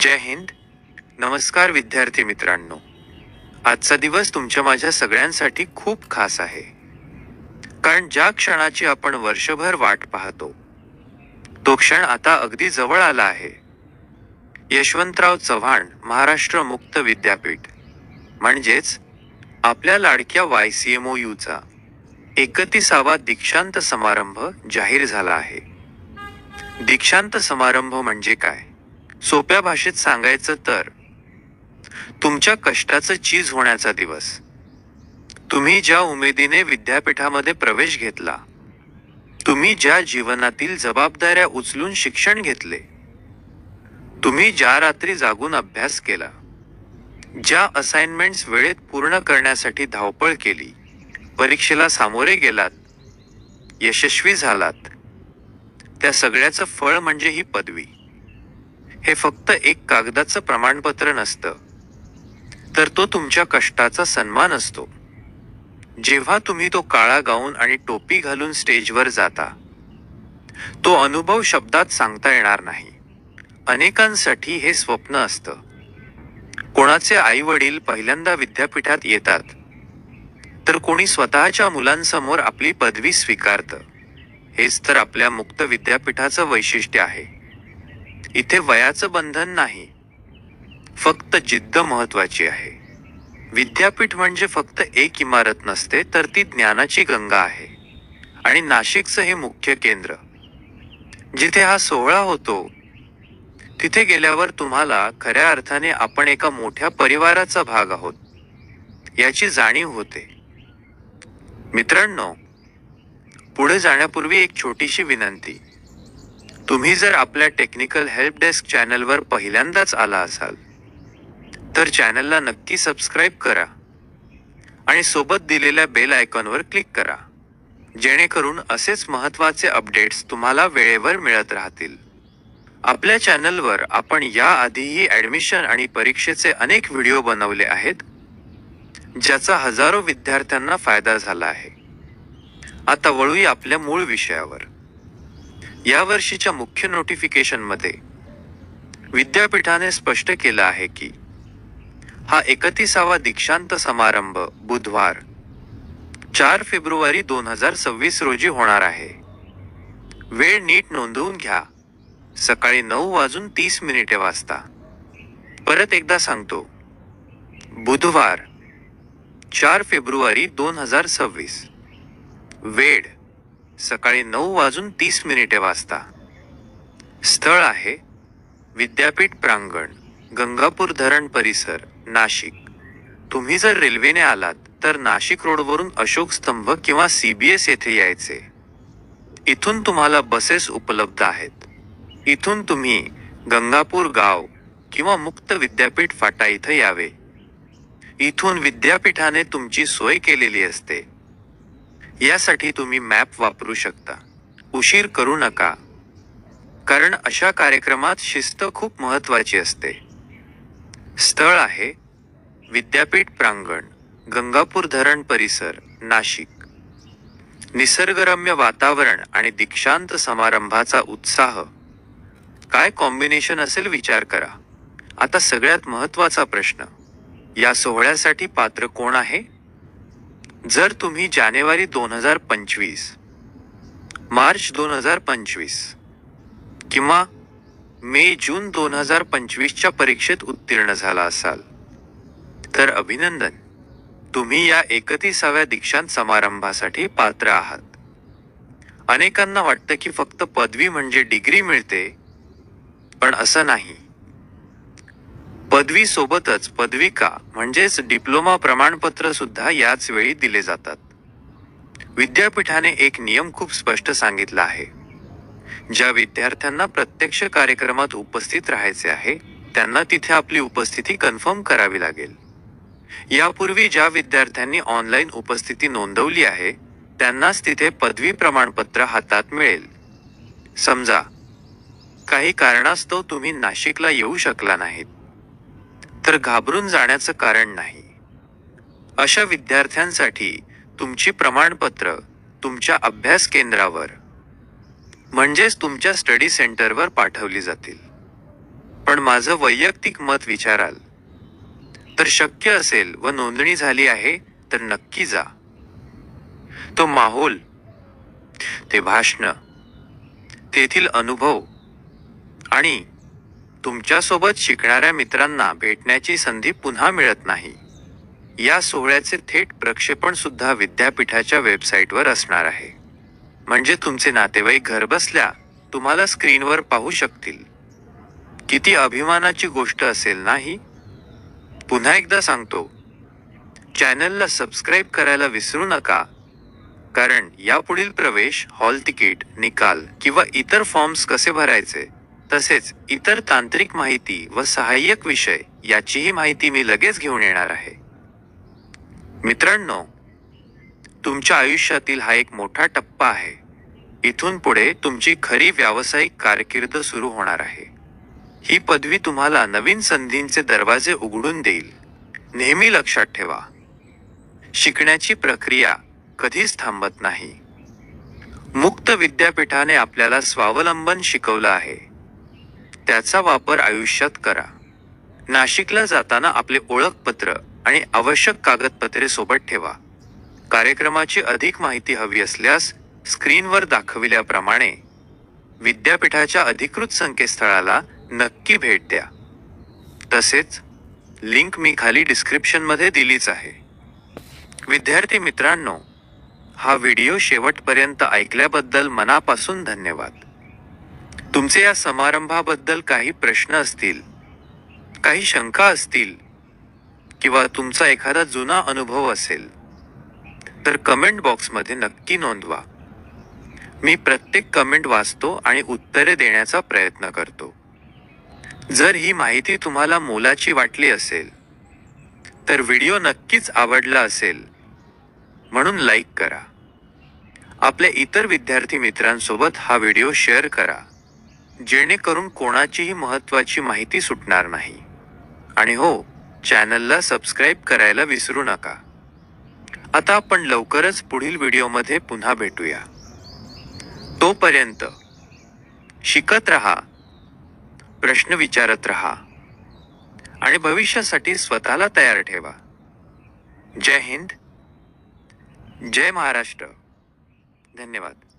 जय हिंद. नमस्कार विद्यार्थी मित्रांनो. आजचा दिवस तुमच्या माझ्या सगळ्यांसाठी खूप खास आहे. कारण ज्या क्षणाची आपण वर्षभर वाट पाहतो तो क्षण आता अगदी जवळ आला आहे. यशवंतराव चव्हाण महाराष्ट्र मुक्त विद्यापीठ म्हणजेच आपल्या लाडक्या वाय सी एम ओ यूचा एकतीसावा दीक्षांत समारंभ जाहीर झाला आहे. दीक्षांत समारंभ म्हणजे काय? सोप्या भाषेत सांगायचं तर तुमच्या कष्टाचं चीज होण्याचा दिवस. तुम्ही ज्या उमेदीने विद्यापीठामध्ये प्रवेश घेतला तुम्ही ज्या जीवनातील जबाबदाऱ्या उचलून शिक्षण घेतले तुम्ही ज्या रात्री जागून अभ्यास केला ज्या असाइनमेंट्स वेळेत पूर्ण करण्यासाठी धावपळ केली परीक्षेला सामोरे गेलात यशस्वी झालात त्या सगळ्याचं फळ म्हणजे ही पदवी. हे फक्त एक कागदाचं प्रमाणपत्र नसतं तर तो तुमच्या कष्टाचा सन्मान असतो. जेव्हा तुम्ही तो काळा गाऊन आणि टोपी घालून स्टेजवर जाता तो अनुभव शब्दात सांगता येणार नाही. अनेकांसाठी हे स्वप्न असतं. कोणाचे आई वडील पहिल्यांदा विद्यापीठात येतात तर कोणी स्वतःच्या मुलांसमोर आपली पदवी स्वीकारतं. हेच तर आपल्या मुक्त विद्यापीठाचं वैशिष्ट्य आहे. इथे वयाचं बंधन नाही. फक्त जिद्द महत्वाची आहे. विद्यापीठ म्हणजे फक्त एक इमारत नसते तर ती ज्ञानाची गंगा आहे. आणि नाशिकचं हे मुख्य केंद्र. जिथे हा सोहळा होतो तिथे गेल्यावर तुम्हाला खऱ्या अर्थाने आपण एका मोठ्या परिवाराचा भाग आहोत याची जाणीव होते. मित्रांनो पुढे जाण्यापूर्वी एक छोटीशी विनंती. तुम्ही जर आपल्या टेक्निकल हेल्प डेस्क चॅनलवर पहिल्यांदाच आला असाल तर चॅनलला नक्की सबस्क्राईब करा आणि सोबत दिलेल्या बेल आयकॉनवर क्लिक करा जेणेकरून असेच महत्त्वाचे अपडेट्स तुम्हाला वेळेवर मिळत राहतील. आपल्या चॅनलवर आपण याआधीही ॲडमिशन आणि परीक्षेचे अनेक व्हिडिओ बनवले आहेत ज्याचा हजारो विद्यार्थ्यांना फायदा झाला आहे. आता वळूया आपल्या मूळ विषयावर. या वर्षीच्या मुख्य नोटिफिकेशनमध्ये विद्यापीठाने स्पष्ट केलं आहे की हा एकतीसावा दीक्षांत समारंभ बुधवार चार फेब्रुवारी दोन हजार सव्वीस रोजी होणार आहे. वेळ नीट नोंदवून घ्या. सकाळी नऊ वाजून तीस मिनिटे वाजता. परत एकदा सांगतो. बुधवार चार फेब्रुवारी दोन हजार सव्वीस. वेळ सकाळी नऊ वाजून तीस मिनिटे वाजता. स्थळ आहे विद्यापीठ प्रांगण गंगापूर धरण परिसर नाशिक. तुम्ही जर रेल्वेने आलात तर नाशिक रोडवरून अशोक स्तंभ किंवा सी बी एस येथे यायचे. इथून तुम्हाला बसेस उपलब्ध आहेत. इथून तुम्ही गंगापूर गाव किंवा मुक्त विद्यापीठ फाटा इथं यावे. इथून विद्यापीठाने तुमची सोय केलेली असते. यासाठी तुम्ही मॅप वापरू शकता. उशीर करू नका. कारण अशा कार्यक्रमात शिस्त खूप महत्वाची असते. स्थळ आहे. विद्यापीठ प्रांगण गंगापूर धरण परिसर नाशिक. निसर्गरम्य वातावरण आणि दीक्षांत समारंभाचा उत्साह. काय कॉम्बिनेशन असेल विचार करा. आता सगळ्यात महत्त्वाचा प्रश्न. या सोहळ्यासाठी पात्र कोण आहे? जर तुम्ही जानेवारी दोन हजार पंचवीस मार्च दोन हजार पंचवीस किंवा मे जून दोन हजार पंचवीसच्या परीक्षेत उत्तीर्ण झाला असाल तर अभिनंदन. तुम्ही या एकतीसाव्या दीक्षांत समारंभासाठी पात्र आहात. अनेकांना वाटतं की फक्त पदवी म्हणजे डिग्री मिळते पण असं नाही. पदवी सोबतच पदविका म्हणजेच डिप्लोमा प्रमाणपत्र सुद्धा याच वेळी दिले जातात. विद्यापीठाने एक नियम खूप स्पष्ट सांगितला आहे. ज्या विद्यार्थ्यांना प्रत्यक्ष कार्यक्रमात उपस्थित राहायचे आहे त्यांना तिथे आपली उपस्थिती कन्फर्म करावी लागेल. यापूर्वी ज्या विद्यार्थ्यांनी ऑनलाईन उपस्थिती नोंदवली आहे त्यांनाच तिथे पदवी प्रमाणपत्र हातात मिळेल. समजा काही कारणास्तव तुम्ही नाशिकला येऊ शकला नाहीत. तर घाबरून जाण्याचं कारण नाही. अशा विद्यार्थ्यांसाठी तुमची प्रमाणपत्र तुमच्या अभ्यास केंद्रावर म्हणजेच तुमच्या स्टडी सेंटरवर पाठवली जातील. पण माझं वैयक्तिक मत विचाराल तर शक्य असेल व नोंदणी झाली आहे तर नक्की जा. तो माहोल ते भाषण तेथील अनुभव आणि तुमच्यासोबत शिकणाऱ्या मित्रांना भेटण्याची संधी पुन्हा मिळत नाही. या सोहळ्याचे थेट प्रक्षेपण सुद्धा विद्यापीठाच्या वेबसाईटवर असणार आहे. म्हणजे तुमचे नातेवाईक घरबसल्या तुम्हाला स्क्रीनवर पाहू शकतील. किती अभिमानाची गोष्ट असेल नाही? पुन्हा एकदा सांगतो. चॅनलला सबस्क्राईब करायला विसरू नका. कारण यापुढील प्रवेश हॉल तिकीट निकाल किंवा इतर फॉर्म्स कसे भरायचे? तसेच इतर तांत्रिक माहिती व सहाय्यक विषय याचीही माहिती मी लगेच घेऊन येणार आहे. मित्रांनो तुमच्या आयुष्यातील हा एक मोठा टप्पा आहे. इथून पुढे तुमची खरी व्यावसायिक कारकीर्द सुरू होणार आहे. ही पदवी तुम्हाला नवीन संधींचे दरवाजे उघडून देईल. नेहमी लक्षात ठेवा. शिकण्याची प्रक्रिया कधीच थांबत नाही. मुक्त विद्यापीठाने आपल्याला स्वावलंबन शिकवलं आहे. त्याचा वापर आयुष्यात करा. नाशिकला जाताना आपले ओळखपत्र आणि आवश्यक कागदपत्रे सोबत ठेवा. कार्यक्रमाची अधिक माहिती हवी असल्यास स्क्रीनवर दाखविल्याप्रमाणे विद्यापीठाच्या अधिकृत संकेतस्थळाला नक्की भेट द्या. तसेच लिंक मी खाली डिस्क्रिप्शनमध्ये दिलीच आहे. विद्यार्थी मित्रांनो हा व्हिडिओ शेवटपर्यंत ऐकल्याबद्दल मनापासून धन्यवाद. तुमचे या समारंभाबद्दल काही प्रश्न असतील काही शंका असतील किंवा तुमचा एखादा जुना अनुभव असेल तर कमेंट बॉक्समध्ये नक्की नोंदवा. मी प्रत्येक कमेंट वाचतो आणि उत्तरे देण्याचा प्रयत्न करतो. जर ही माहिती तुम्हाला मोलाची वाटली असेल तर व्हिडिओ नक्कीच आवडला असेल म्हणून लाईक करा. आपल्या इतर विद्यार्थी मित्रांसोबत हा व्हिडिओ शेअर करा. जेणेकरून कोणाचीही महत्त्वाची माहिती सुटणार नाही. आणि हो चॅनलला सबस्क्राईब करायला विसरू नका. आता आपण लवकरच पुढील व्हिडिओमध्ये पुन्हा भेटूया. तोपर्यंत शिकत रहा प्रश्न विचारत रहा आणि भविष्यासाठी स्वतःला तयार ठेवा. जय हिंद जय महाराष्ट्र. धन्यवाद.